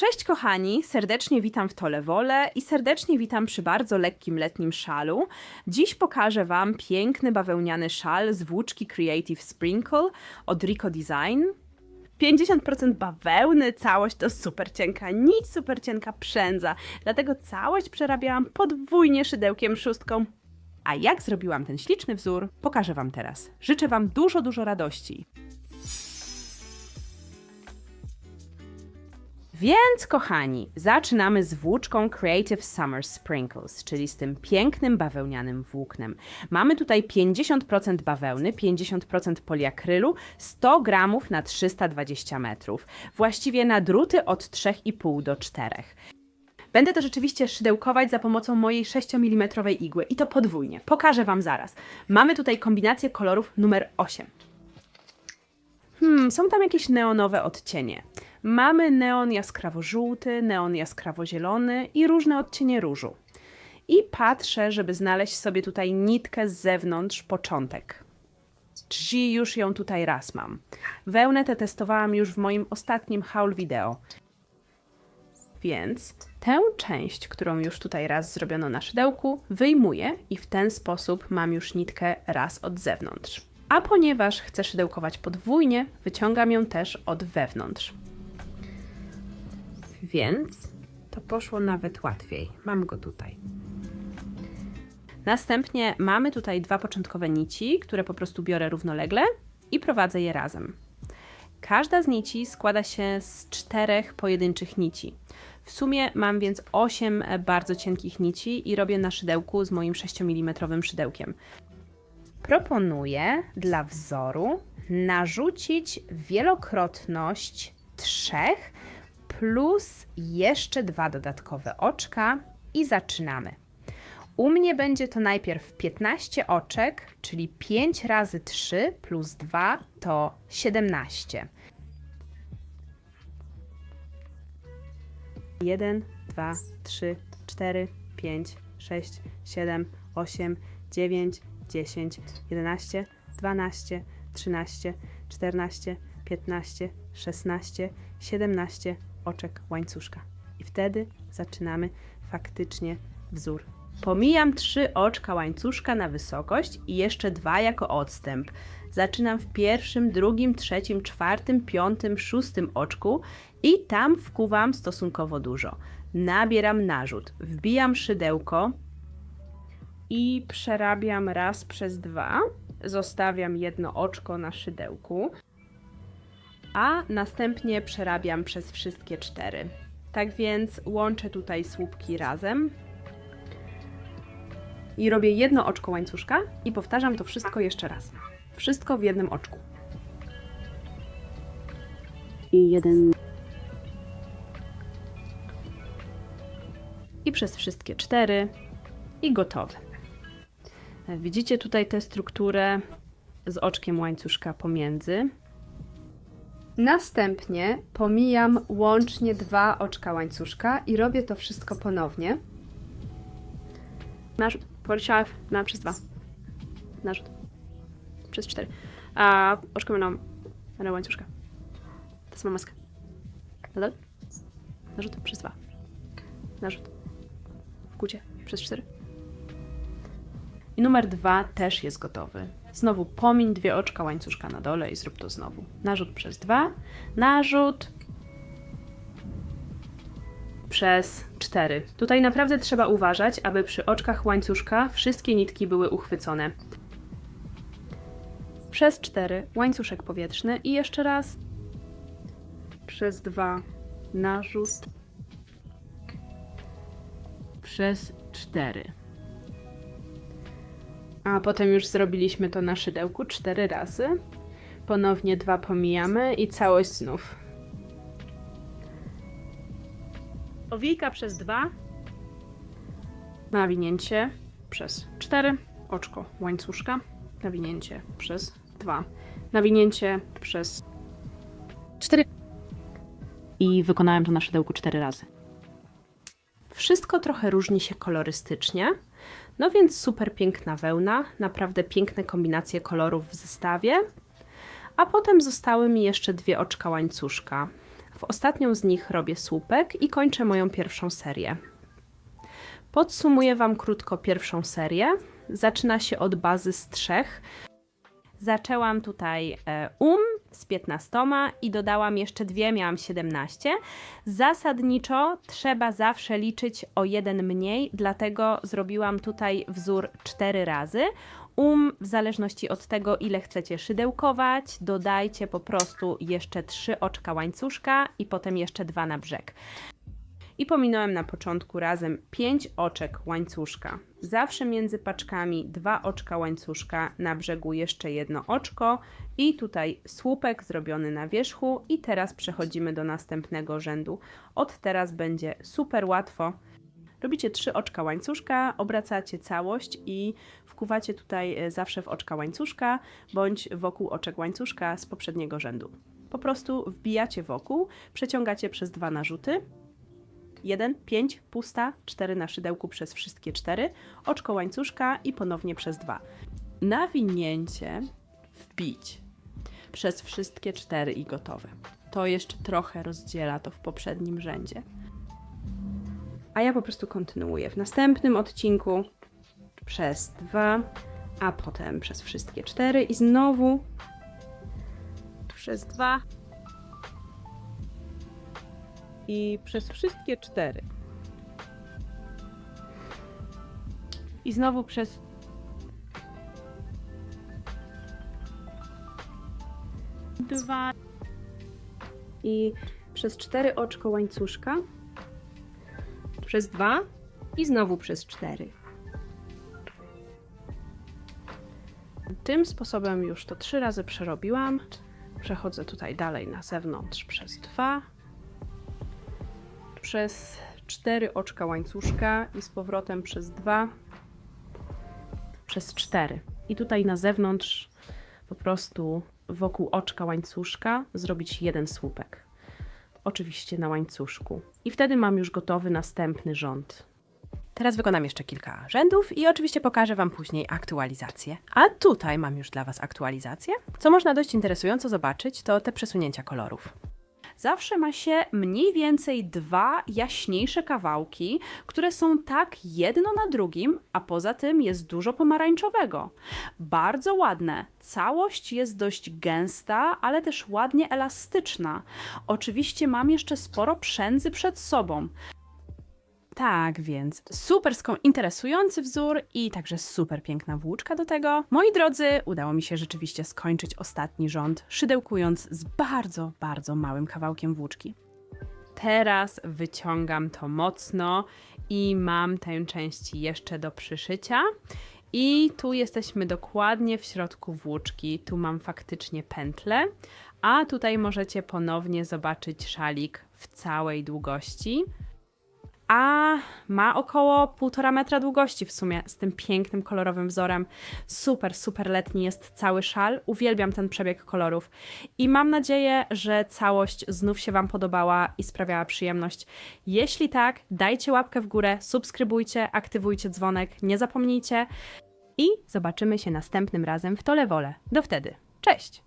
Cześć kochani, serdecznie witam w Tolewole i serdecznie witam przy bardzo lekkim letnim szalu. Dziś pokażę Wam piękny bawełniany szal z włóczki Creative Sprinkle od Rico Design. 50% bawełny, całość to super cienka nić, super cienka przędza, dlatego całość przerabiałam podwójnie szydełkiem szóstką. A jak zrobiłam ten śliczny wzór, pokażę Wam teraz. Życzę Wam dużo, dużo radości. Więc, kochani, zaczynamy z włóczką Creative Summer Sprinkles, czyli z tym pięknym bawełnianym włóknem. Mamy tutaj 50% bawełny, 50% poliakrylu, 100 gramów na 320 metrów. Właściwie na druty od 3,5 do 4. Będę to rzeczywiście szydełkować za pomocą mojej 6 mm igły i to podwójnie. Pokażę Wam zaraz. Mamy tutaj kombinację kolorów numer 8. Hmm, są tam jakieś neonowe odcienie. Mamy neon jaskrawo-żółty, neon jaskrawo-zielony i różne odcienie różu. I patrzę, żeby znaleźć sobie tutaj nitkę z zewnątrz, początek. Czyli już ją tutaj raz mam. Wełnę tę testowałam już w moim ostatnim haul wideo. Więc tę część, którą już tutaj raz zrobiono na szydełku, wyjmuję i w ten sposób mam już nitkę raz od zewnątrz. A ponieważ chcę szydełkować podwójnie, wyciągam ją też od wewnątrz. Więc to poszło nawet łatwiej. Mam go tutaj. Następnie mamy tutaj dwa początkowe nici, które po prostu biorę równolegle i prowadzę je razem. Każda z nici składa się z czterech pojedynczych nici. W sumie mam więc 8 bardzo cienkich nici i robię na szydełku z moim 6 mm szydełkiem. Proponuję dla wzoru narzucić wielokrotność trzech plus jeszcze dwa dodatkowe oczka i zaczynamy. U mnie będzie to najpierw 15 oczek, czyli 5 razy 3 plus 2 to 17. 1, 2, 3, 4, 5, 6, 7, 8, 9, 10, 11, 12, 13, 14, 15, 16, 17 oczek łańcuszka. I wtedy zaczynamy faktycznie wzór. Pomijam trzy oczka łańcuszka na wysokość i jeszcze dwa jako odstęp. Zaczynam w pierwszym, drugim, trzecim, czwartym, piątym, szóstym oczku i tam wkuwam stosunkowo dużo. Nabieram narzut, wbijam szydełko i przerabiam raz przez dwa. Zostawiam jedno oczko na szydełku a następnie przerabiam przez wszystkie cztery. Tak więc łączę tutaj słupki razem i robię jedno oczko łańcuszka i powtarzam to wszystko jeszcze raz. Wszystko w jednym oczku. I jeden. I przez wszystkie cztery i gotowe. Widzicie tutaj tę strukturę z oczkiem łańcuszka pomiędzy. Następnie pomijam łącznie dwa oczka łańcuszka i robię to wszystko ponownie. Narzut. Poleciała na przez dwa. Narzut. Przez cztery. A oczko będą na łańcuszka. Ta sama maska. Nadal. Narzut przez dwa. Narzut. W kucie przez cztery. I numer dwa też jest gotowy. Znowu pomiń dwie oczka łańcuszka na dole i zrób to znowu. Narzut przez dwa, narzut przez cztery. Tutaj naprawdę trzeba uważać, aby przy oczkach łańcuszka wszystkie nitki były uchwycone. Przez cztery łańcuszek powietrzny i jeszcze raz przez dwa narzut przez cztery. A potem już zrobiliśmy to na szydełku cztery razy. Ponownie dwa pomijamy i całość znów. Owijka przez dwa. Nawinięcie przez cztery. Oczko łańcuszka. Nawinięcie przez dwa. Nawinięcie przez cztery. I wykonałem to na szydełku cztery razy. Wszystko trochę różni się kolorystycznie. No więc super piękna wełna, naprawdę piękne kombinacje kolorów w zestawie. A potem zostały mi jeszcze dwie oczka łańcuszka. W ostatnią z nich robię słupek i kończę moją pierwszą serię. Podsumuję Wam krótko pierwszą serię. Zaczyna się od bazy z trzech. Zaczęłam tutaj e, um z 15 i dodałam jeszcze dwie, miałam 17. Zasadniczo trzeba zawsze liczyć o jeden mniej, dlatego zrobiłam tutaj wzór 4 razy. Um, w zależności od tego, ile chcecie szydełkować, dodajcie po prostu jeszcze 3 oczka łańcuszka i potem jeszcze dwa na brzeg. I pominąłem na początku razem 5 oczek łańcuszka. Zawsze między paczkami dwa oczka łańcuszka, na brzegu jeszcze jedno oczko i tutaj słupek zrobiony na wierzchu i teraz przechodzimy do następnego rzędu. Od teraz będzie super łatwo. Robicie trzy oczka łańcuszka, obracacie całość i wkuwacie tutaj e, zawsze w oczka łańcuszka bądź wokół oczek łańcuszka z poprzedniego rzędu. Po prostu wbijacie wokół, przeciągacie przez dwa narzuty 1, 5, pusta, 4 na szydełku przez wszystkie 4, oczko łańcuszka i ponownie przez 2. Nawinięcie wbić przez wszystkie 4 i gotowe. To jeszcze trochę rozdziela to w poprzednim rzędzie. A ja po prostu kontynuuję w następnym odcinku przez 2, a potem przez wszystkie 4 i znowu przez 2 i przez wszystkie cztery. I znowu przez. Dwa. I przez cztery oczko łańcuszka. Przez dwa. I znowu przez cztery. Tym sposobem już to trzy razy przerobiłam. Przechodzę tutaj dalej na zewnątrz przez dwa przez cztery oczka łańcuszka i z powrotem przez dwa, przez cztery. I tutaj na zewnątrz po prostu wokół oczka łańcuszka zrobić jeden słupek. Oczywiście na łańcuszku. I wtedy mam już gotowy następny rząd. Teraz wykonam jeszcze kilka rzędów i oczywiście pokażę Wam później aktualizację. A tutaj mam już dla Was aktualizację. Co można dość interesująco zobaczyć, to te przesunięcia kolorów zawsze ma się mniej więcej dwa jaśniejsze kawałki, które są tak jedno na drugim, a poza tym jest dużo pomarańczowego. Bardzo ładne. Całość jest dość gęsta, ale też ładnie elastyczna. Oczywiście mam jeszcze sporo przędzy przed sobą. Tak więc super interesujący wzór i także super piękna włóczka do tego. Moi drodzy, udało mi się rzeczywiście skończyć ostatni rząd, szydełkując z bardzo, bardzo małym kawałkiem włóczki. Teraz wyciągam to mocno i mam tę część jeszcze do przyszycia. I tu jesteśmy dokładnie w środku włóczki. Tu mam faktycznie pętlę, a tutaj możecie ponownie zobaczyć szalik w całej długości a ma około 1,5 metra długości w sumie z tym pięknym kolorowym wzorem. Super, super letni jest cały szal. Uwielbiam ten przebieg kolorów i mam nadzieję, że całość znów się Wam podobała i sprawiała przyjemność. Jeśli tak, dajcie łapkę w górę, subskrybujcie, aktywujcie dzwonek, nie zapomnijcie i zobaczymy się następnym razem w Tole Wole. Do wtedy. Cześć!